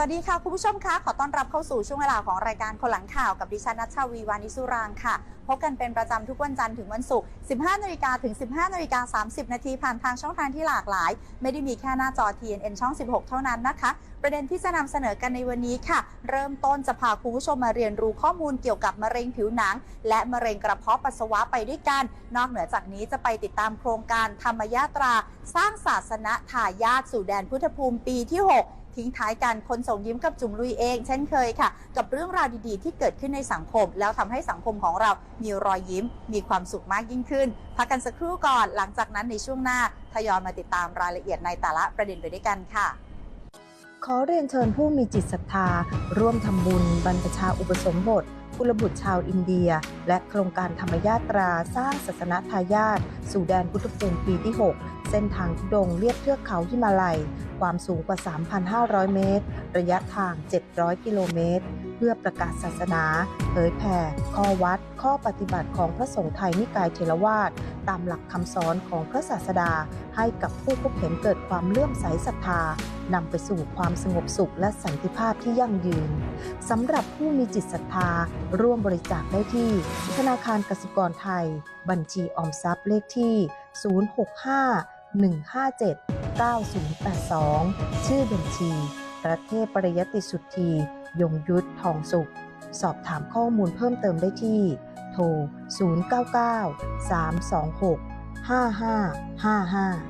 วัสดีค่ะ คุณผู้ชมคะขอต้อนรับเข้าสู่ช่วงเวลาของรายการคนหลังข่าวกับดิฉันนัชชาวีวานิสุรางค่ะ พบกันเป็นประจำทุกวันจันทร์ถึงวันศุกร์ 15 นาฬิกาถึง 15 นาฬิกา 30 นาทีผ่านทางช่องทางที่หลากหลาย ไม่ได้มีแค่หน้าจอ TNN ช่อง 16 เท่านั้นนะคะ ประเด็นที่จะนำเสนอกันในวันนี้ค่ะ เริ่มต้นจะพาคุณผู้ชมมาเรียนรู้ข้อมูลเกี่ยวกับมะเร็งผิวหนัง และมะเร็งกระเพาะปัสสาวะไปด้วยกัน นอกเหนือจากนี้จะไปติดตามโครงการธรรมยาตรา สร้างศาสนทายาทสู่แดนพุทธภูมิปีที่ 6 ทิ้งท้ายกันคนส่งยิ้มกับจุ๋มลุยเอง เช่นเคยค่ะ กับเรื่องราวดีๆ ที่เกิดขึ้นในสังคม แล้วทำให้สังคมของเรามีรอยยิ้ม มีความสุขมากยิ่งขึ้น พักกันสักครู่ก่อน หลังจากนั้นในช่วงหน้าทยอยมาติดตามรายละเอียดในแต่ละประเด็นไปด้วยกันค่ะ ขอเรียนเชิญผู้มีจิตศรัทธา ร่วมทำบุญ บรรพชาอุปสมบทกุลบุตรชาวอินเดีย และโครงการธรรมยาตราสร้างศาสนทายาทสู่แดนพุทธภูมิปีที่ 6 เส้นทางทุดงเลียบเทือกเขาหิมาลัย ความสูงกว่า 3,500 เมตร ระยะทาง 700 กิโลเมตร เพื่อประกาศศาสนา เผยแผ่ ข้อวัด ข้อปฏิบัติของพระสงฆ์ไทยนิกายเทรวาสตามหลักคำสอนของพระศาสดา ให้กับผู้พบเห็นเกิดความเลื่อมใสศรัทธานำไปสู่ความสงบสุขและสันติภาพที่ยั่งยืนสำหรับผู้มีจิตศรัทธา ร่วมบริจาคได้ที่ ธนาคารกสิกรไทย บัญชีออมทรัพย์เลขที่ 065 157 9082 ชื่อบัญชี ประเทศปริยติสุทธียงยุทธทองสุข สอบถามข้อมูลเพิ่มเติมได้ที่ โทร 099 326 5555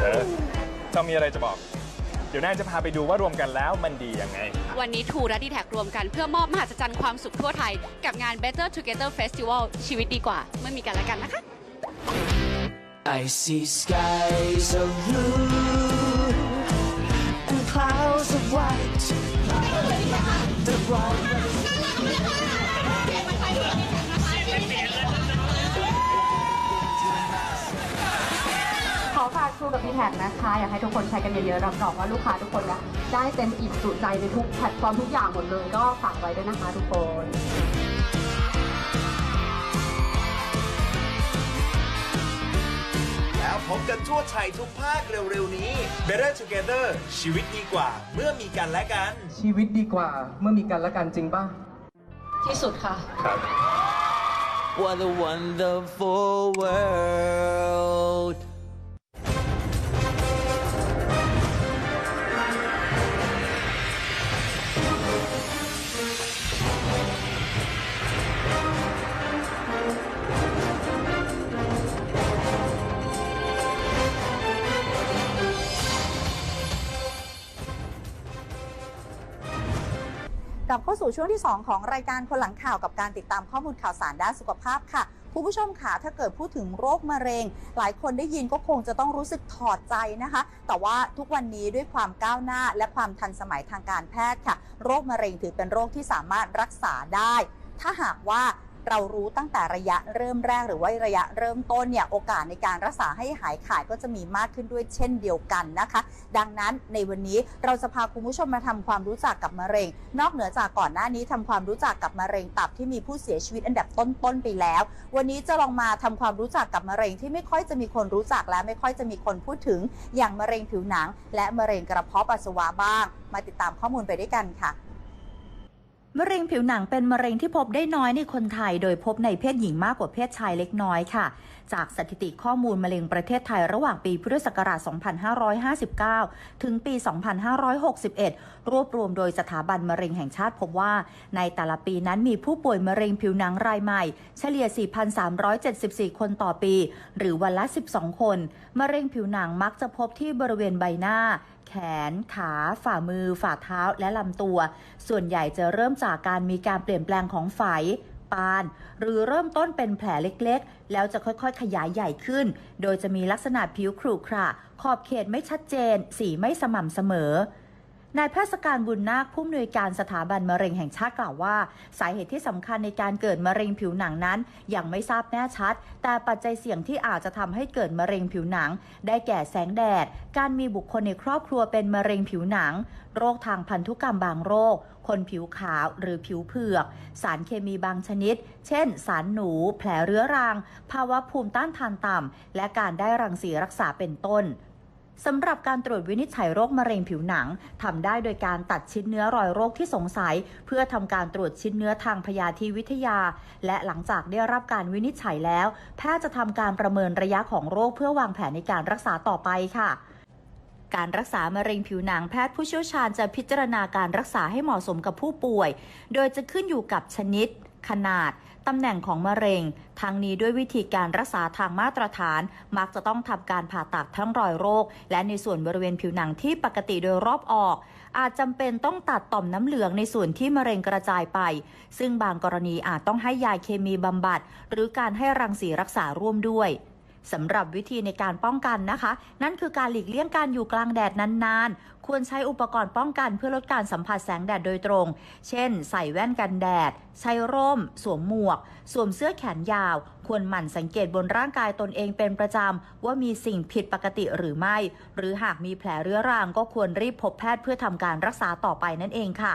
เออต้องมีอะไรจะบอก เดี๋ยวนายจะพาไปดูว่ารวมกันแล้วมันดียังไง วันนี้ทูและดีแท็รวมกันเพื่อมอบมหัศจรรย์ความสุขทั่วไทย กับงาน Better Together Festival ชีวิตดีกว่าเมื่อมีกันและกันนะคะ I see skies of blue and clouds of white. The bright ขอฝากทรูกับพี่แท็กนะคะ อยากให้ทุกคนใช้กันเยอะๆรับรองว่าลูกค้าทุกคนนะได้เต็มอิ่มจุใจในทุกแพลตฟอร์มทุกอย่างหมดเลย ก็ฝากไว้ด้วยนะคะทุกคนแล้วพบกันทั่วไทยทุกภาคเร็วๆนี้ Better Together ชีวิตดีกว่าเมื่อมีกันและกัน ชีวิตดีกว่าเมื่อมีกันและกันจริงป่ะ ที่สุดค่ะ What a wonderful world กลับเข้าสู่ช่วงที่ 2 ของรายการคนหลังข่าวกับการติดตามข้อมูลข่าวสารด้านสุขภาพค่ะคุณผู้ชมค่ะถ้าเกิดพูดถึงโรคมะเร็ง หลายคนได้ยินก็คงจะต้องรู้สึกถอดใจนะคะ แต่ว่าทุกวันนี้ด้วยความก้าวหน้า และความทันสมัยทางการแพทย์ค่ะ โรคมะเร็งถือเป็นโรคที่สามารถรักษาได้ ถ้าหากว่า เรารู้ตั้งแต่ระยะเริ่มแรกหรือว่าระยะเริ่มต้นเนี่ยโอกาสในการรักษาให้หายขาดก็จะมีมากขึ้นด้วยเช่นเดียวกันนะคะ ดังนั้นในวันนี้เราจะพาคุณผู้ชมมาทำความรู้จักกับมะเร็ง นอกเหนือจากก่อนหน้านี้ทำความรู้จักกับมะเร็งตับที่มีผู้เสียชีวิตอันดับต้นๆไปแล้ว วันนี้จะลองมาทำความรู้จักกับมะเร็งที่ไม่ค่อยจะมีคนรู้จักและไม่ค่อยจะมีคนพูดถึงอย่างมะเร็งผิวหนัง และมะเร็งกระเพาะปัสสาวะบ้าง มาติดตามข้อมูลไปด้วยกันค่ะ มะเร็งผิวหนังเป็นมะเร็งที่พบได้น้อยในคนไทย โดยพบในเพศหญิงมากกว่าเพศชายเล็กน้อยค่ะ จากสถิติข้อมูลมะเร็งประเทศไทยระหว่างปีพุทธศักราช 2559 ถึงปี 2561 รวบรวมโดยสถาบันมะเร็งแห่งชาติพบว่า ในแต่ละปีนั้นมีผู้ป่วยมะเร็งผิวหนังรายใหม่ เฉลี่ย 4,374 คนต่อปี หรือวันละ 12 คน มะเร็งผิวหนังมักจะพบที่บริเวณใบหน้า แขน ขา ฝ่ามือ ฝ่าเท้าและลำตัว ส่วนใหญ่จะเริ่มจากการมีการเปลี่ยนแปลงของไฝปาน หรือเริ่มต้นเป็นแผลเล็กๆ แล้วจะค่อยๆ ขยายใหญ่ขึ้น โดยจะมีลักษณะผิวขรุขระ ขอบเขตไม่ชัดเจน สีไม่สม่ำเสมอ นายแพทย์สการบุญนาคผู้อำนวยการสถาบันมะเร็งแห่งชาติกล่าวว่า สาเหตุที่สำคัญในการเกิดมะเร็งผิวหนังนั้น ยังไม่ทราบแน่ชัด แต่ปัจจัยเสี่ยงที่อาจจะทำให้เกิดมะเร็งผิวหนัง ได้แก่แสงแดด การมีบุคคลในครอบครัวเป็นมะเร็งผิวหนัง โรคทางพันธุกรรมบางโรค คนผิวขาวหรือผิวเผือก สารเคมีบางชนิด เช่น สารหนู แผลเรื้อรัง ภาวะภูมิต้านทานต่ำและการได้รังสีรักษาเป็นต้น สำหรับการตรวจวินิจฉัยโรคมะเร็งผิวหนังทำได้โดยการตัดชิ้นเนื้อรอยโรคที่สงสัย เพื่อทำการตรวจชิ้นเนื้อทางพยาธิวิทยา และหลังจากได้รับการวินิจฉัยแล้ว แพทย์จะทำการประเมินระยะของโรคเพื่อวางแผนในการรักษาต่อไปค่ะการรักษามะเร็งผิวหนังแพทย์ผู้เชี่ยวชาญจะพิจารณาการรักษาให้เหมาะสมกับผู้ป่วย โดยจะขึ้นอยู่กับชนิด ขนาด ตำแหน่งของมะเร็ง ทั้งนี้ด้วยวิธีการรักษาทางมาตรฐาน มักจะต้องทำการผ่าตัดทั้งรอยโรค และในส่วนบริเวณผิวหนังที่ปกติโดยรอบออก อาจจำเป็นต้องตัดต่อมน้ำเหลืองในส่วนที่มะเร็งกระจายไป ซึ่งบางกรณีอาจต้องให้ยาเคมีบำบัด หรือการให้รังสีรักษาร่วมด้วยสำหรับวิธีในการป้องกันนะคะ นั่นคือการหลีกเลี่ยงการอยู่กลางแดดนานๆ ควรใช้อุปกรณ์ป้องกันเพื่อลดการสัมผัสแสงแดดโดยตรง เช่น ใส่แว่นกันแดด ใช้ร่ม สวมหมวก สวมเสื้อแขนยาว ควรหมั่นสังเกตบนร่างกายตนเองเป็นประจำ ว่ามีสิ่งผิดปกติหรือไม่ หรือหากมีแผลเรื้อรังก็ควรรีบพบแพทย์เพื่อทำการรักษาต่อไปนั่นเองค่ะ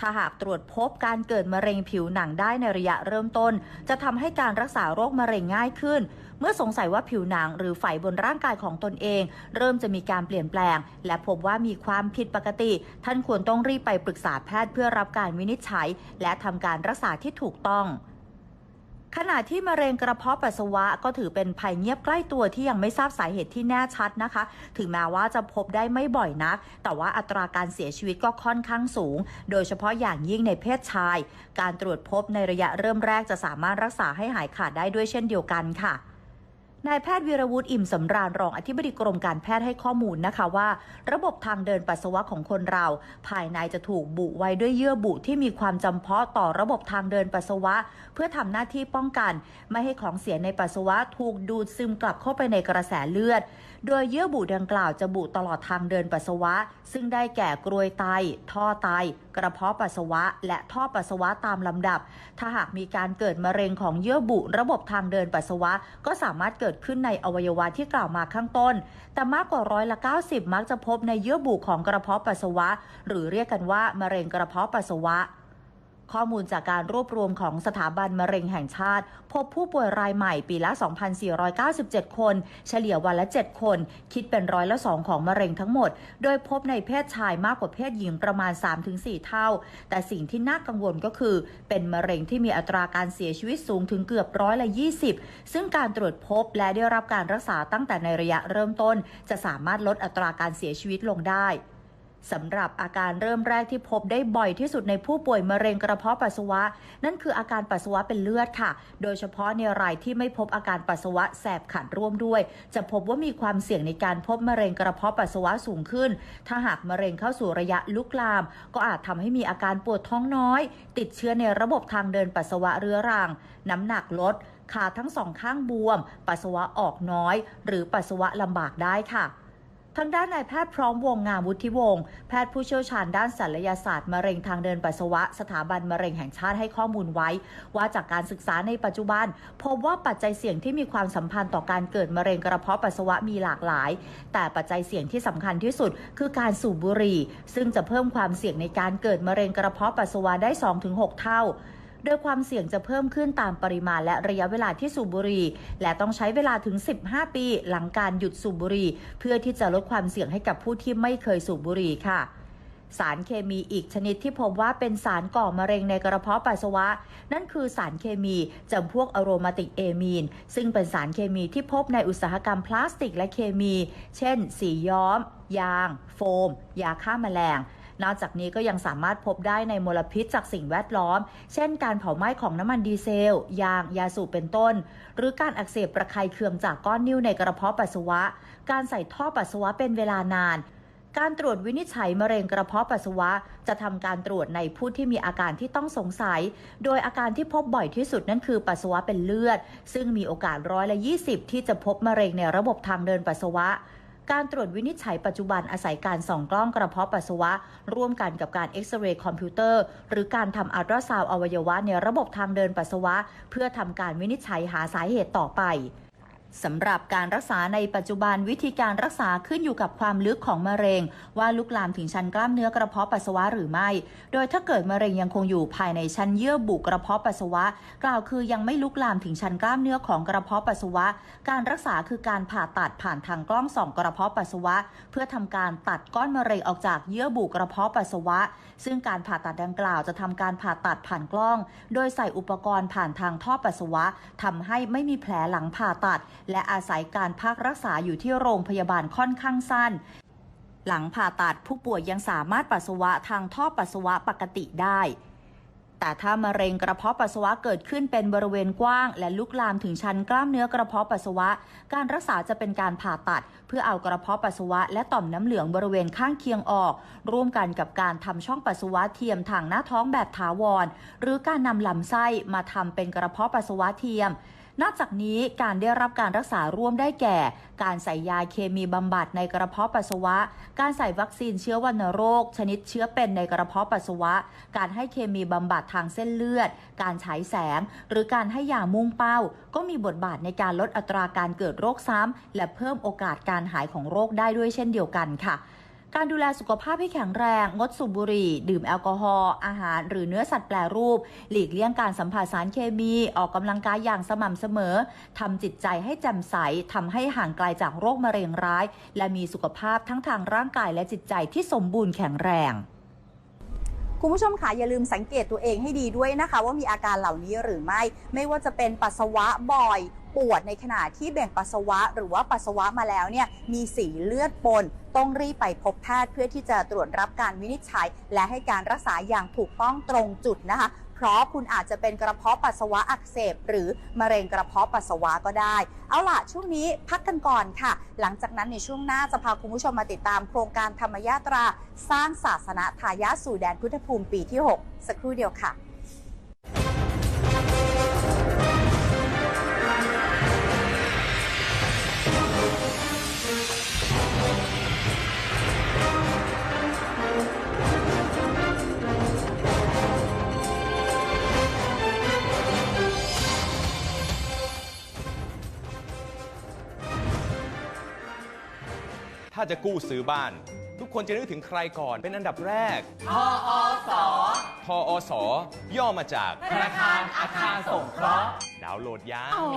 ถ้าหากตรวจพบการเกิดมะเร็งผิวหนังได้ในระยะเริ่มต้น จะทำให้การรักษาโรคมะเร็งง่ายขึ้น เมื่อสงสัยว่าผิวหนังหรือไฝบนร่างกายของตนเอง เริ่มจะมีการเปลี่ยนแปลง และพบว่ามีความผิดปกติ ท่านควรต้องรีบไปปรึกษาแพทย์เพื่อรับการวินิจฉัย และทำการรักษาที่ถูกต้อง ขณะที่มะเร็งกระเพาะปัสสาวะก็ถือเป็นภัยเงียบใกล้ตัวที่ยังไม่ทราบสาเหตุที่แน่ชัดนะคะ ถึงแม้ว่าจะพบได้ไม่บ่อยนัก แต่ว่าอัตราการเสียชีวิตก็ค่อนข้างสูง โดยเฉพาะอย่างยิ่งในเพศชาย การตรวจพบในระยะเริ่มแรกจะสามารถรักษาให้หายขาดได้ด้วยเช่นเดียวกันค่ะ นายแพทย์วีรวุฒิอิ่มสำราญรองอธิบดีกรมการแพทย์ให้ข้อมูลนะคะว่า ระบบทางเดินปัสสาวะของคนเรา ภายในจะถูกบุไว้ด้วยเยื่อบุที่มีความจำเพาะต่อระบบทางเดินปัสสาวะ เพื่อทำหน้าที่ป้องกัน ไม่ให้ของเสียในปัสสาวะถูกดูดซึมกลับเข้าไปในกระแสเลือด โดยเยื่อบุดังกล่าวจะบุตลอดทางเดินปัสสาวะ ซึ่งได้แก่กรวยไต ท่อไต กระเพาะปัสสาวะ และท่อปัสสาวะตามลำดับ ถ้าหากมีการเกิดมะเร็งของเยื่อบุระบบทางเดินปัสสาวะ ก็สามารถเกิดขึ้นในอวัยวะที่กล่าวมาข้างต้น แต่มากกว่าร้อยละ 90 มักจะพบในเยื่อบุของกระเพาะปัสสาวะ หรือเรียกกันว่ามะเร็งกระเพาะปัสสาวะ ข้อมูลจากการรวบรวมของสถาบันมะเร็งแห่งชาติ พบผู้ป่วยรายใหม่ปีละ 2,497 คน เฉลี่ยวันละ 7 คน คิดเป็นร้อยละ 2 ของมะเร็งทั้งหมด โดยพบในเพศชายมากกว่าเพศหญิงประมาณ 3-4 เท่า แต่สิ่งที่น่ากังวลก็คือ เป็นมะเร็งที่มีอัตราการเสียชีวิตสูงถึงเกือบร้อยละ 20 ซึ่งการตรวจพบและได้รับการรักษาตั้งแต่ในระยะเริ่มต้น จะสามารถลดอัตราการเสียชีวิตลงได้ สำหรับอาการเริ่มแรกที่พบได้บ่อยที่สุดในผู้ป่วยมะเร็งกระเพาะปัสสาวะ นั่นคืออาการปัสสาวะเป็นเลือดค่ะ โดยเฉพาะในรายที่ไม่พบอาการปัสสาวะแสบขัดร่วมด้วย จะพบว่ามีความเสี่ยงในการพบมะเร็งกระเพาะปัสสาวะสูงขึ้น ถ้าหากมะเร็งเข้าสู่ระยะลุกลาม ก็อาจทำให้มีอาการปวดท้องน้อย ติดเชื้อในระบบทางเดินปัสสาวะเรื้อรัง น้ำหนักลดขาทั้งสองข้างบวม ปัสสาวะออกน้อย หรือปัสสาวะลำบากได้ค่ะ ทางด้านนายแพทย์พร้อมวงงามวุฒิวงศ์แพทย์ผู้เชี่ยวชาญด้านศัลยศาสตร์มะเร็งทางเดินปัสสาวะ สถาบันมะเร็งแห่งชาติให้ข้อมูลไว้ ว่าจากการศึกษาในปัจจุบัน พบว่าปัจจัยเสี่ยงที่มีความสัมพันธ์ต่อการเกิดมะเร็งกระเพาะปัสสาวะมีหลากหลาย แต่ปัจจัยเสี่ยงที่สำคัญที่สุด คือการสูบบุหรี่ ซึ่งจะเพิ่มความเสี่ยงในการเกิดมะเร็งกระเพาะปัสสาวะได้ 2-6 เท่า โดยความเสี่ยงจะเพิ่มขึ้นตามปริมาณและระยะเวลาที่สูบบุหรี่และต้องใช้เวลาถึง 15 ปี หลังการหยุดสูบบุหรี่เพื่อที่จะลดความเสี่ยงให้กับผู้ที่ไม่เคยสูบบุหรี่ค่ะสารเคมีอีกชนิดที่พบว่าเป็นสารก่อมะเร็งในกระเพาะปัสสาวะ นั่นคือสารเคมีจำพวกอะโรมาติกเอมีน ซึ่งเป็นสารเคมีที่พบในอุตสาหกรรมพลาสติกและเคมี เช่น สีย้อม ยาง โฟม ยาฆ่าแมลง นอกจากนี้ก็ยังสามารถพบได้ในมลพิษจากสิ่งแวดล้อม เช่นการเผาไหม้ของน้ำมันดีเซล ยาง ยาสูบเป็นต้น หรือการอักเสบประคายเคืองจากก้อนนิ่วในกระเพาะปัสสาวะ การใส่ท่อปัสสาวะเป็นเวลานานการตรวจวินิจฉัยมะเร็งกระเพาะปัสสาวะ จะทำการตรวจในผู้ที่มีอาการที่ต้องสงสัย โดยอาการที่พบบ่อยที่สุดนั่นคือปัสสาวะเป็นเลือด ซึ่งมีโอกาสร้อยละ 20 ที่จะพบมะเร็งในระบบทางเดินปัสสาวะ การตรวจวินิจฉัยปัจจุบันอาศัยการส่องกล้องกระเพาะปัสสาวะ ร่วมกันกับการเอ็กซเรย์คอมพิวเตอร์ หรือการทำอัลตราซาวด์อวัยวะในระบบทางเดินปัสสาวะ เพื่อทำการวินิจฉัยหาสาเหตุต่อไป สำหรับการรักษาในปัจจุบันวิธีการรักษาขึ้นอยู่กับความลึกของมะเร็ง ว่าลุกลามถึงชั้นกล้ามเนื้อกระเพาะปัสสาวะหรือไม่ โดยถ้าเกิดมะเร็งยังคงอยู่ภายในชั้นเยื่อบุกระเพาะปัสสาวะ กล่าวคือยังไม่ลุกลามถึงชั้นกล้ามเนื้อของกระเพาะปัสสาวะ การรักษาคือการผ่าตัดผ่านทางกล้องส่องกระเพาะปัสสาวะ เพื่อทำการตัดก้อนมะเร็งออกจากเยื่อบุกระเพาะปัสสาวะ ซึ่งการผ่าตัดดังกล่าวจะทำการผ่าตัดผ่านกล้อง โดยใส่อุปกรณ์ผ่านทางท่อปัสสาวะทำให้ไม่มีแผลหลังผ่าตัดและอาศัยการพักรักษาอยู่ที่โรงพยาบาลค่อนข้างสั้น หลังผ่าตัดผู้ป่วยยังสามารถปัสสาวะทางท่อปัสสาวะปกติได้ แต่ถ้ามะเร็งกระเพาะปัสสาวะเกิดขึ้นเป็นบริเวณกว้าง และลุกลามถึงชั้นกล้ามเนื้อกระเพาะปัสสาวะ การรักษาจะเป็นการผ่าตัด เพื่อเอากระเพาะปัสสาวะ และต่อมน้ำเหลืองบริเวณข้างเคียงออก ร่วมกันกับการทำช่องปัสสาวะเทียมทางหน้าท้องแบบถาวร หรือการนำลำไส้มาทำเป็นกระเพาะปัสสาวะเทียม นอกจากนี้การได้รับการรักษาร่วมได้แก่ การใส่ยาเคมีบำบัดในกระเพาะปัสสาวะ การใส่วัคซีนเชื้อวัณโรค ชนิดเชื้อเป็นในกระเพาะปัสสาวะ การให้เคมีบำบัดทางเส้นเลือด การฉายแสง หรือการให้ยามุ่งเป้า ก็มีบทบาทในการลดอัตราการเกิดโรคซ้ำและเพิ่มโอกาสการหายของโรคได้ด้วยเช่นเดียวกันค่ะ การดูแลสุขภาพให้แข็งแรง งดสูบบุหรี่ ดื่มแอลกอฮอล์อาหาร หรือเนื้อสัตว์แปรรูป หลีกเลี่ยงการสัมผัสสารเคมี ออกกำลังกายอย่างสม่ำเสมอทำจิตใจให้แจ่มใสทำให้ห่างไกลจากโรคมะเร็งร้าย และมีสุขภาพทั้งทางร่างกายและจิตใจที่สมบูรณ์แข็งแรงคุณผู้ชมคะอย่าลืมสังเกตตัวเองให้ดีด้วยนะคะ ว่ามีอาการเหล่านี้หรือไม่ ไม่ว่าจะเป็นปัสสาวะบ่อย ปวดในขณะที่แบ่งปัสสาวะ หรือว่าปัสสาวะมาแล้วเนี่ยมีสีเลือดปน ต้องรีบไปพบแพทย์เพื่อที่จะตรวจรับการวินิจฉัย และให้การรักษาอย่างถูกต้องตรงจุดนะคะเพราะคุณอาจจะเป็นกระเพาะปัสสาวะอักเสบ หรือมะเร็งกระเพาะปัสสาวะก็ได้ เอาล่ะ ช่วงนี้พักกันก่อนค่ะ หลังจากนั้นในช่วงหน้าจะพาคุณผู้ชมมาติดตามโครงการธรรมยาตรา สร้างศาสนาทายาทสู่แดนพุทธภูมิปีที่ 6 สักครู่เดียวค่ะ ถ้าจะกู้ซื้อบ้าน ทุกคนจะนึกถึงใครก่อน เป็นอันดับแรก ทอสทอสย่อมาจาก ธนาคารอาคารสงเคราะห์ ดาวน์โหลดยังอ๋อ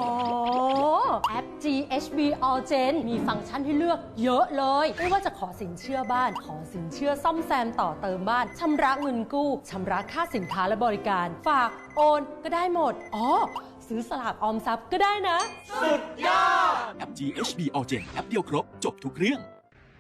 แอป GHB All Gen มีฟังก์ชันให้เลือกเยอะเลย ไม่ว่าจะขอสินเชื่อบ้าน ขอสินเชื่อซ่อมแซมต่อเติมบ้าน ชำระเงินกู้ชำระค่าสินค้าและบริการ ฝากโอนก็ได้หมด อ๋อ ซื้อสลากออมทรัพย์ก็ได้นะสุดยอดแอป GHB All Gen แอปเดียวครบ จบทุกเรื่อง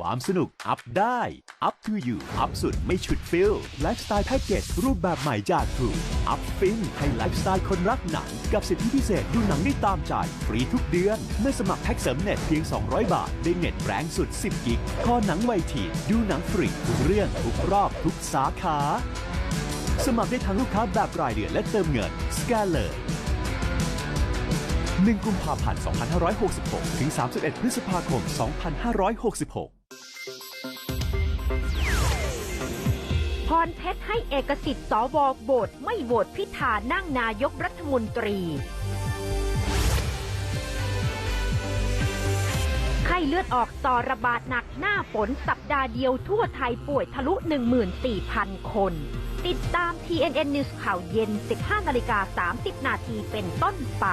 ความสนุกอัพได้ Up to you อัพสุดไม่ฉุดฟิลไลฟ์สไตล์แพ็กเกจรูปแบบใหม่จาก True อัพฟินให้ไลฟ์สไตล์คนรักหนัง กับสิทธิพิเศษดูหนังได้ตามใจ ฟรีทุกเดือน เมื่อสมัครแพ็กเสริมเน็ตเพียง 200 บาท ได้เน็ตแรงสุด 10 กิกคอหนังไวทีดูหนังฟรีทุกเรื่องทุกรอบทุกสาขา สมัครได้ทั้งลูกค้าแบบรายเดือนและเติมเงินสแกนเลย1กุมภาพันธ์ 2566 ถึง 31 พฤษภาคม 2566 รเพชรให้เอกสิทธิ์สวโบทไม่โหวตพิธานั่งนายกรัฐมนตรีไข้เลือดออกต่อระบาดหนักหน้าฝนสัปดาห์เดียวทั่วไทยป่วยทะลุ 14,000 คน ติดตาม TNN News ข่าวเย็น 15 นาฬิกา 30 นาทีเป็นต้นไป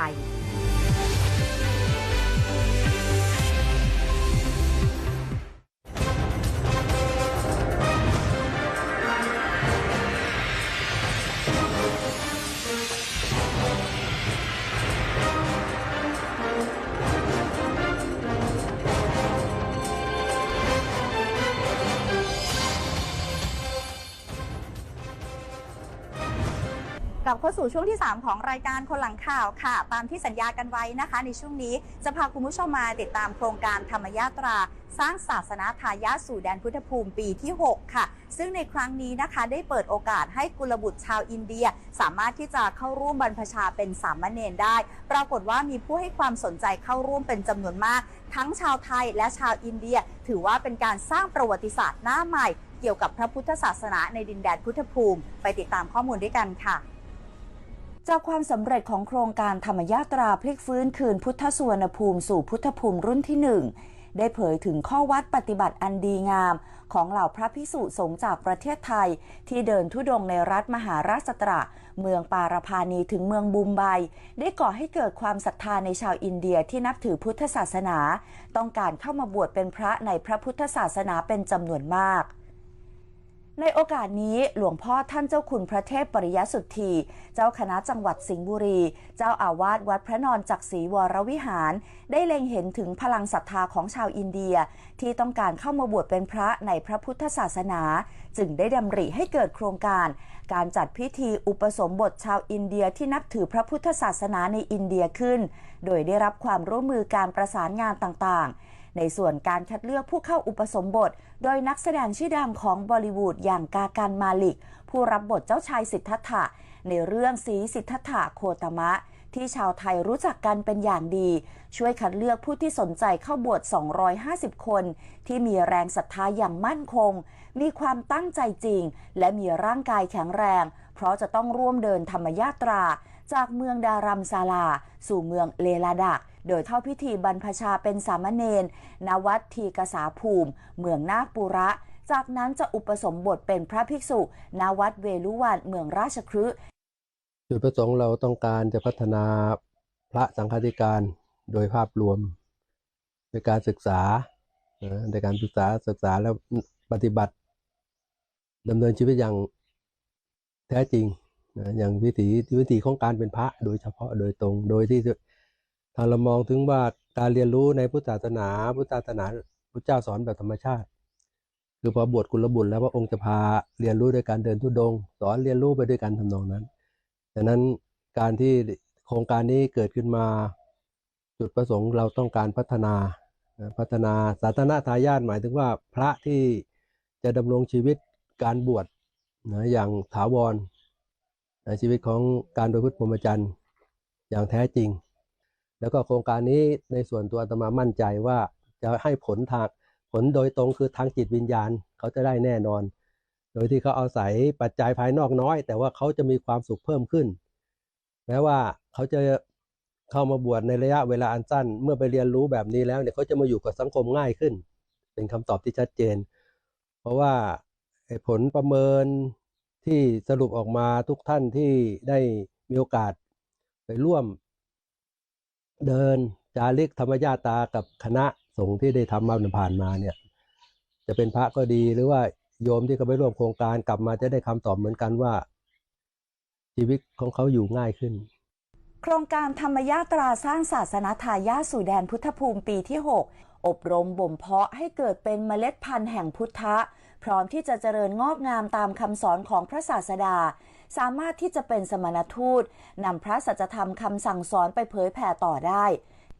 เข้าสู่ช่วงที่ 3 ของรายการคนหลังข่าวค่ะ ตามที่สัญญากันไว้นะคะ ในช่วงนี้จะพาคุณผู้ชมมาติดตามโครงการธรรมยาตรา สร้างศาสนาทายาสู่แดนพุทธภูมิปีที่ 6 ค่ะ ซึ่งในครั้งนี้นะคะได้เปิดโอกาสให้กุลบุตรชาวอินเดีย สามารถที่จะเข้าร่วมบรรพชาเป็นสามเณรได้ ปรากฏว่ามีผู้ให้ความสนใจเข้าร่วมเป็นจำนวนมาก ทั้งชาวไทยและชาวอินเดีย ถือว่าเป็นการสร้างประวัติศาสตร์หน้าใหม่ เกี่ยวกับพระพุทธศาสนาในดินแดนพุทธภูมิ ไปติดตามข้อมูลด้วยกันค่ะ จากความสำเร็จของโครงการธรรมยาตราพลิกฟื้นคืนพุทธสุวรรณภูมิสู่พุทธภูมิรุ่นที่หนึ่งได้เผยถึงข้อวัดปฏิบัติอันดีงาม ของเหล่าพระพิสุสงฆ์จากประเทศไทย ที่เดินทุดงในรัฐมหาราชตระ เมืองปารพานีถึงเมืองบุมไบ ได้ก่อให้เกิดความศรัทธาในชาวอินเดียที่นับถือพุทธศาสนา ต้องการเข้ามาบวชเป็นพระในพระพุทธศาสนาเป็นจำนวนมาก ในโอกาสนี้หลวงพ่อท่านเจ้าคุณพระเทพปริยสุทธี เจ้าคณะจังหวัดสิงห์บุรี เจ้าอาวาสวัดพระนอนจักรีวรวิหาร ได้เล็งเห็นถึงพลังศรัทธาของชาวอินเดีย ที่ต้องการเข้ามาบวชเป็นพระในพระพุทธศาสนา จึงได้ดำริให้เกิดโครงการ การจัดพิธีอุปสมบทชาวอินเดียที่นับถือพระพุทธศาสนาในอินเดียขึ้น โดยได้รับความร่วมมือการประสานงานต่างๆ ในส่วนการคัดเลือกผู้เข้าอุปสมบท โดยนักแสดงชื่อดังของบอลิวูดอย่างกาการมาลิก ผู้รับบทเจ้าชายสิทธัตถะ ในเรื่องสีสิทธัตถะโคตมะ ที่ชาวไทยรู้จักกันเป็นอย่างดี ช่วยคัดเลือกผู้ที่สนใจเข้าบวช 250 คน ที่มีแรงศรัทธาอย่างมั่นคง มีความตั้งใจจริง และมีร่างกายแข็งแรง เพราะจะต้องร่วมเดินธรรมยาตรา จากเมืองดารัมซาลา สู่เมืองเลลาดัก โดยเข้าพิธีบรรพชาเป็นสามเณรณวัดทีกษาภูมิ เมืองนาคปุระ จากนั้นจะอุปสมบทเป็นพระภิกษุณวัดเวลุวันเมืองราชคฤห์จุดประสงค์เราต้องการจะพัฒนาพระสังฆาธิการโดยภาพรวมในการศึกษาในการศึกษาศึกษาแล้วปฏิบัติดำเนินชีวิตอย่างแท้จริงอย่างวิถีวิถีของการเป็นพระโดยเฉพาะโดยตรงโดยที่ ถ้าเรามองถึงว่าการเรียนรู้ในพุทธศาสนา พุทธศาสนาพระเจ้าสอนแบบธรรมชาติ คือพอบวชกุลบุตรแล้วพระองค์จะพาเรียนรู้ด้วยการเดินทุดง สอนเรียนรู้ไปด้วยกันทำนองนั้นดังนั้นการที่โครงการนี้เกิดขึ้นมา จุดประสงค์เราต้องการพัฒนาพัฒนาสาธารณทายาทหมายถึงว่าพระที่จะดำรงชีวิตการบวชนะอย่างถาวรในชีวิตของการประพฤติพรหมจรรย์อย่างแท้จริง แล้วก็โครงการนี้ในส่วนตัวอาตมามั่นใจว่าจะให้ผลทางผลโดยตรงคือทางจิตวิญญาณเขาจะได้แน่นอน โดยที่เขาเอาศัยปัจจัยภายนอกน้อย แต่ว่าเขาจะมีความสุขเพิ่มขึ้น แม้ว่าเขาจะเข้ามาบวชในระยะเวลาอันสั้น เมื่อไปเรียนรู้แบบนี้แล้วเนี่ยเขาจะมาอยู่กับสังคมง่ายขึ้น เป็นคำตอบที่ชัดเจน เพราะว่าผลประเมินที่สรุปออกมาทุกท่านที่ได้มีโอกาสไปร่วม เดินจาริกธรรมญาตากับคณะสงฆ์ที่ได้ทำมาผ่านมาเนี่ย จะเป็นพระก็ดีหรือว่าโยมที่เขาไปร่วมโครงการกลับมาจะได้คำตอบเหมือนกันว่า ชีวิตของเขาอยู่ง่ายขึ้น โครงการธรรมยาตราสร้างศาสนาทายาสู่แดนพุทธภูมิปีที่ 6 อบรมบ่มเพาะให้เกิดเป็นเมล็ดพันธุ์แห่งพุทธะ พร้อมที่จะเจริญงอกงามตามคำสอนของพระศาสดา สามารถที่จะเป็นสมณทูตนำพระสัจธรรมคำสั่งสอนไปเผยแผ่ต่อได้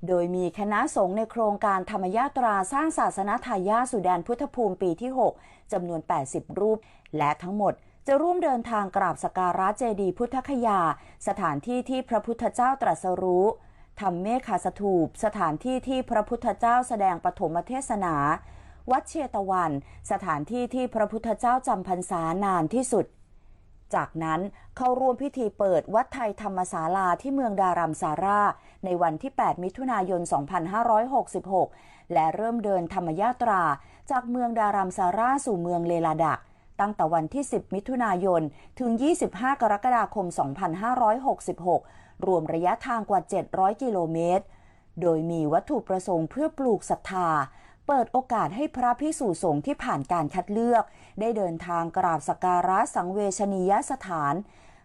โดยมีคณะสงฆ์ในโครงการธรรมยาตราสร้างศาสนาทายาสู่แดนพุทธภูมิปีที่ 6จำนวน 80 รูป และทั้งหมดจะร่วมเดินทางกราบสการะเจดีพุทธคยา สถานที่ที่พระพุทธเจ้าตรัสรู้ทำเมฆาสถูป สถานที่ที่พระพุทธเจ้าแสดงปฐมเทศนา วัดเชตวัน สถานที่ที่พระพุทธเจ้าจำพรรษานานที่สุด จากนั้นเข้าร่วมพิธีเปิดวัดไทยธรรมศาลาที่เมืองดารัมซารา ในวันที่ 8 มิถุนายน 2566 และเริ่มเดินธรรมยาตรา จากเมืองดารัมซาราสู่เมืองเลลาดักตั้งแต่วันที่ 10 มิถุนายน ถึง 25 กรกฎาคม 2566 รวมระยะทางกว่า 700 กิโลเมตร โดยมีวัตถุประสงค์เพื่อปลูกศรัทธา เปิดโอกาสให้พระพิสุสงฆ์ที่ผ่านการคัดเลือก ได้เดินทางกราบสักการะสังเวชนียสถาน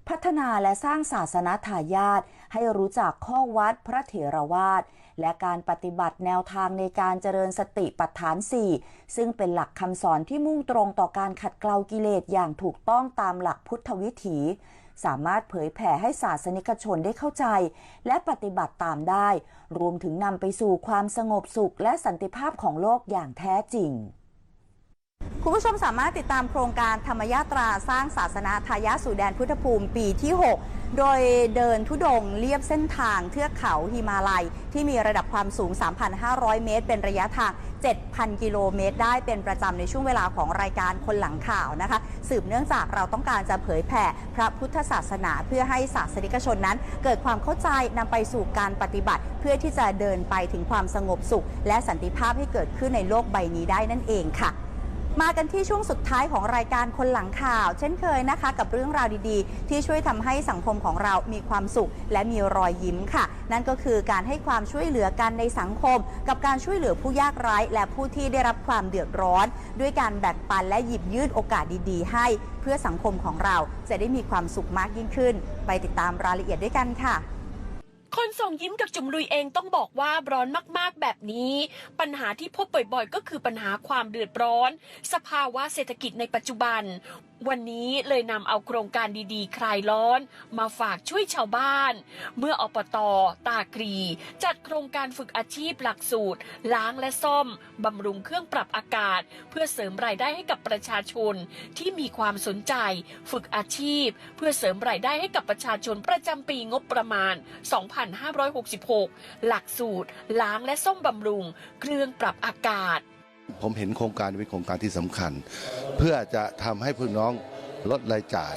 พัฒนาและสร้างศาสนาทายาทให้รู้จักข้อวัดพระเถรวาทและการปฏิบัติแนวทางในการเจริญสติปัฏฐาน 4 ซึ่งเป็นหลักคำสอนที่มุ่งตรงต่อการขัดเกลากิเลสอย่างถูกต้องตามหลักพุทธวิถี สามารถเผยแผ่ให้ศาสนิกชนได้เข้าใจ และปฏิบัติตามได้ รวมถึงนำไปสู่ความสงบสุขและสันติภาพของโลกอย่างแท้จริง คุณผู้ชมสามารถติดตามโครงการธรรมยาตราสร้างศาสนาทายาสู่แดนพุทธภูมิปีที่ 6 โดยเดินทุดงเลียบเส้นทางเทือกเขาฮิมาลัย ที่มีระดับความสูง 3,500 เมตร เป็นระยะทาง 7,000 กิโลเมตร ได้เป็นประจำในช่วงเวลาของรายการคนหลังข่าวนะคะ สืบเนื่องจากเราต้องการจะเผยแผ่พระพุทธศาสนาเพื่อให้ศาสนิกชนนั้น เกิดความเข้าใจนำไปสู่การปฏิบัติ เพื่อที่จะเดินไปถึงความสงบสุข และสันติภาพให้เกิดขึ้นในโลกใบนี้ได้นั่นเองค่ะ มากันที่ช่วงสุดท้ายของรายการคนหลังข่าว เช่นเคยนะคะ กับเรื่องราวดีๆ ที่ช่วยทำให้สังคมของเรามีความสุข และมีรอยยิ้มค่ะ นั่นก็คือการให้ความช่วยเหลือกันในสังคม กับการช่วยเหลือผู้ยากไร้ และผู้ที่ได้รับความเดือดร้อน ด้วยการแบ่งปันและหยิบยื่นโอกาสดีๆ ให้ เพื่อสังคมของเราจะได้มีความสุขมากยิ่งขึ้น ไปติดตามรายละเอียดด้วยกันค่ะ คนส่งยิ้มกับจุ๋มลุยเองต้องบอกว่าร้อนมากๆแบบนี้ ปัญหาที่พบบ่อยๆ ก็คือปัญหาความเดือดร้อน สภาวะเศรษฐกิจในปัจจุบันวันนี้เลยนำเอาโครงการดีๆ คลายร้อน มาฝากช่วยชาวบ้าน เมื่ออปตตากรี จัดโครงการฝึกอาชีพหลักสูตร ล้างและซ่อมบำรุงเครื่องปรับอากาศ เพื่อเสริมรายได้ให้กับประชาชน ที่มีความสนใจ ฝึกอาชีพ เพื่อเสริมรายได้ให้กับประชาชนประจำปีงบประมาณ 2566 หลักสูตร ล้างและซ่อมบำรุง เครื่องปรับอากาศ ผมเห็นโครงการเป็นโครงการที่สำคัญ เพื่อจะทำให้พี่น้องลดรายจ่าย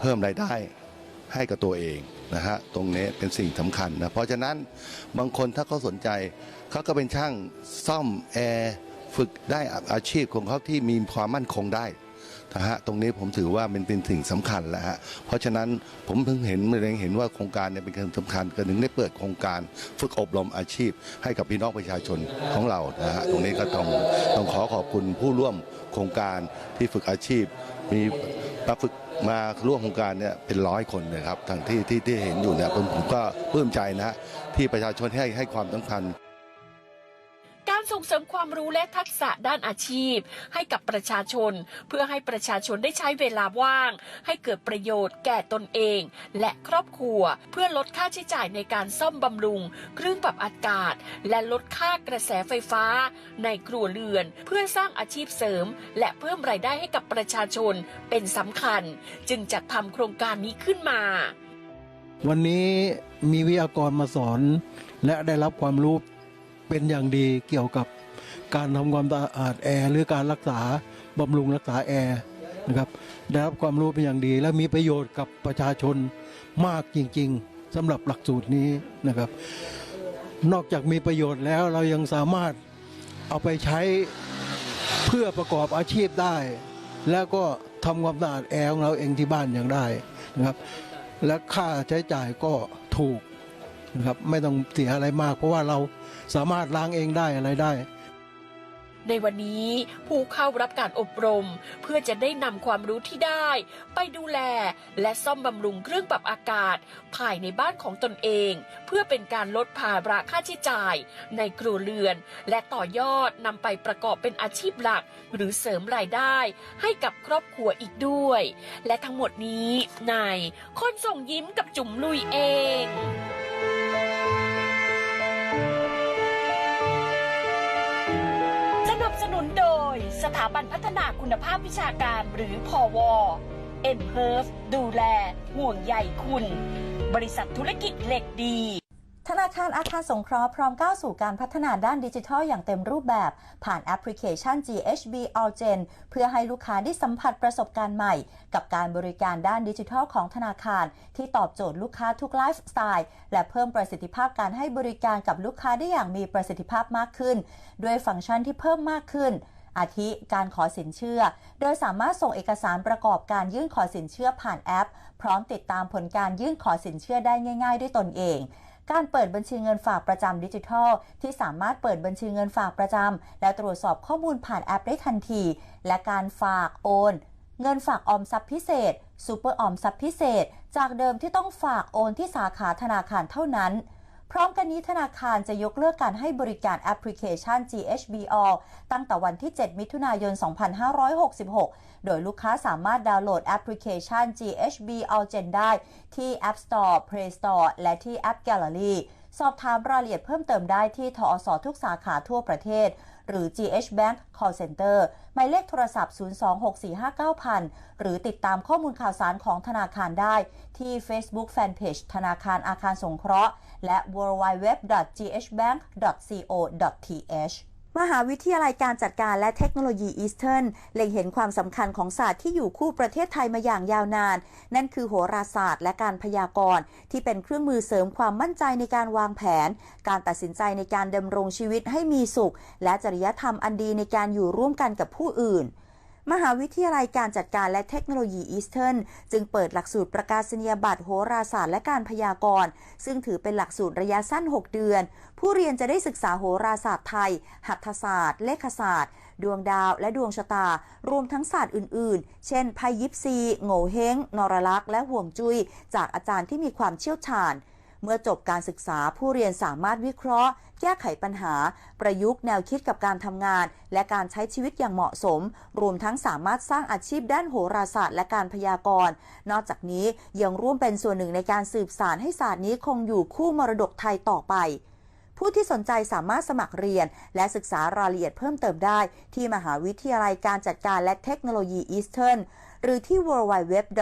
เพิ่มรายได้ให้กับตัวเองนะฮะตรงนี้เป็นสิ่งสำคัญนะเพราะฉะนั้นบางคนถ้าเขาสนใจเขาก็เป็นช่างซ่อมแอร์ฝึกได้อาชีพของเขาที่มีความมั่นคงได้ นะฮะตรงนี้ผมถือว่าเป็นเป็นสิ่งสำคัญแล้วฮะเพราะฉะนั้นผมถึงเห็นเล็งเห็นว่าโครงการเนี่ยเป็นการสำคัญก็ถึงได้เปิดโครงการฝึกอบรมอาชีพ ให้กับพี่น้องประชาชนของเรานะฮะตรงนี้ก็ต้องต้องขอขอบคุณผู้ร่วมโครงการที่ฝึกอาชีพ มีมาฝึกมาร่วมโครงการเนี่ยเป็นร้อยคนนะครับทางที่ที่ที่เห็นอยู่เนี่ยผมผมก็ปลื้มใจนะฮะที่ประชาชนให้ให้ความสำคัญ การส่งเสริมความรู้และทักษะด้านอาชีพ ให้กับประชาชน เพื่อให้ประชาชนได้ใช้เวลาว่าง ให้เกิดประโยชน์แก่ตนเอง และครอบครัว เพื่อลดค่าใช้จ่ายในการซ่อมบำรุง เครื่องปรับอากาศ และลดค่ากระแสไฟฟ้า ในครัวเรือน เพื่อสร้างอาชีพเสริม และเพิ่มรายได้ให้กับประชาชนเป็นสำคัญ จึงจัดทำโครงการนี้ขึ้นมา วันนี้มีวิทยากรมาสอน และได้รับความรู้ เป็นอย่างดีเกี่ยวกับการทำความสะอาดแอร์หรือการรักษาบำรุงรักษาแอร์นะครับได้รับความรู้เป็นอย่างดี และมีประโยชน์กับประชาชนมากจริง ๆสำหรับหลักสูตรนี้นะครับ นอกจากมีประโยชน์แล้วเรายังสามารถเอาไปใช้เพื่อประกอบอาชีพได้ แล้วก็ทำความสะอาดแอร์ของเราเองที่บ้านอย่างได้นะครับ และค่าใช้จ่ายก็ถูกนะครับไม่ต้องเสียอะไรมาก เพราะว่าเรา สามารถล้างเองได้อะไรได้ ในวันนี้ผู้เข้ารับการอบรม เพื่อจะได้นำความรู้ที่ได้ ไปดูแลและซ่อมบำรุงเครื่องปรับอากาศ ภายในบ้านของตนเอง เพื่อเป็นการลดภาระค่าใช้จ่าย ในครัวเรือน และต่อยอดนำไปประกอบเป็นอาชีพหลัก หรือเสริมรายได้ ให้กับครอบครัวอีกด้วย และทั้งหมดนี้ในคนส่งยิ้มกับจุ๋มลุยเอง ถาบันพัฒนาคุณภาพวิชาการหรือพอวเอ็นเฮิร์ฟดูแล ห่วงใยคุณ บริษัทธุรกิจเหล็กดีธนาคารอาคารสงเคราะห์พร้อมก้าวสู่การพัฒนาด้านดิจิทัลอย่างเต็มรูปแบบ ผ่านแอปพลิเคชัน GHB All Gen เพื่อให้ลูกค้าได้สัมผัสประสบการณ์ใหม่ กับการบริการด้านดิจิทัลของธนาคาร ที่ตอบโจทย์ลูกค้าทุกไลฟ์สไตล์ และเพิ่มประสิทธิภาพการให้บริการกับลูกค้าได้อย่างมีประสิทธิภาพมากขึ้น ด้วยฟังก์ชันที่เพิ่มมากขึ้น อาทิการขอสินเชื่อ โดยสามารถส่งเอกสารประกอบการยื่นขอสินเชื่อผ่านแอป พร้อมติดตามผลการยื่นขอสินเชื่อได้ง่าย ๆ ด้วยตนเองการเปิดบัญชีเงินฝากประจำดิจิทัล ที่สามารถเปิดบัญชีเงินฝากประจำและตรวจสอบข้อมูลผ่านแอปได้ทันที และการฝากโอน เงินฝากออมทรัพย์พิเศษซูเปอร์ออมทรัพย์พิเศษ จากเดิมที่ต้องฝากโอนที่สาขาธนาคารเท่านั้น พร้อมกันนี้ธนาคารจะยกเลิกการให้บริการแอปพลิเคชัน GHBL ตั้งแต่วันที่ 7 มิถุนายน 2566 โดยลูกค้าสามารถดาวน์โหลดแอปพลิเคชัน GHBL Gen ได้ที่ App Store Play Store และที่ App Gallery สอบถามรายละเอียดเพิ่มเติมได้ที่ทอสทุกสาขาทั่วประเทศ หรือ GH Bank Call Center หมายเลขโทรศัพท์ 026459000 หรือติดตามข้อมูลข่าวสารของธนาคารได้ ที่ Facebook Fanpage ธนาคารอาคารสงเคราะห์ และ www.ghbank.co.th มหาวิทยาลัยการจัดการและเทคโนโลยีอีสเทิร์นเล็งเห็นความสำคัญของศาสตร์ที่อยู่คู่ประเทศไทยมาอย่างยาวนาน นั่นคือโหราศาสตร์และการพยากรณ์ ที่เป็นเครื่องมือเสริมความมั่นใจในการวางแผน การตัดสินใจในการดำรงชีวิตให้มีสุข และจริยธรรมอันดีในการอยู่ร่วมกันกับผู้อื่น มหาวิทยาลัยการจัดการและเทคโนโลยีอีสเทิร์นจึงเปิดหลักสูตรประกาศนียบัตรโหราศาสตร์และการพยากรณ์ซึ่งถือเป็นหลักสูตรระยะสั้น 6 เดือน ผู้เรียนจะได้ศึกษาโหราศาสตร์ไทย หัตถศาสตร์ เลขศาสตร์ ดวงดาวและดวงชะตา รวมทั้งศาสตร์อื่น ๆ เช่นไพ่ยิปซีโง่เฮงนรลักษ์และห่วงจุย้ยจากอาจารย์ที่มีความเชี่ยวชาญ เมื่อจบการศึกษาผู้เรียนสามารถวิเคราะห์ แก้ไขปัญหา ประยุกต์แนวคิดกับการทำงาน และการใช้ชีวิตอย่างเหมาะสม รวมทั้งสามารถสร้างอาชีพด้านโหราศาสตร์และการพยากรณ์ นอกจากนี้ยังร่วมเป็นส่วนหนึ่งในการสืบสานให้ศาสตร์นี้คงอยู่คู่มรดกไทยต่อไปผู้ที่สนใจสามารถสมัครเรียน และศึกษารายละเอียดเพิ่มเติมได้ ที่มหาวิทยาลัยการจัดการและเทคโนโลยีอีสเทิร์นหรือที่ www.umt.ac.th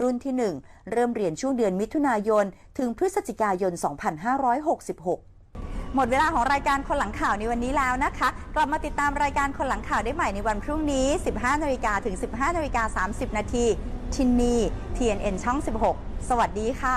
รุ่นที่ 1 เริ่มเรียนช่วงเดือนมิถุนายน ถึงพฤศจิกายน 2566หมดเวลาของรายการคนหลังข่าวในวันนี้แล้วนะคะ กลับมาติดตามรายการคนหลังข่าวได้ใหม่ในวันพรุ่งนี้ 15นาฬิกาถึง 15นาฬิกา30 นาทีที่นี TNN ช่อง 16 สวัสดีค่ะ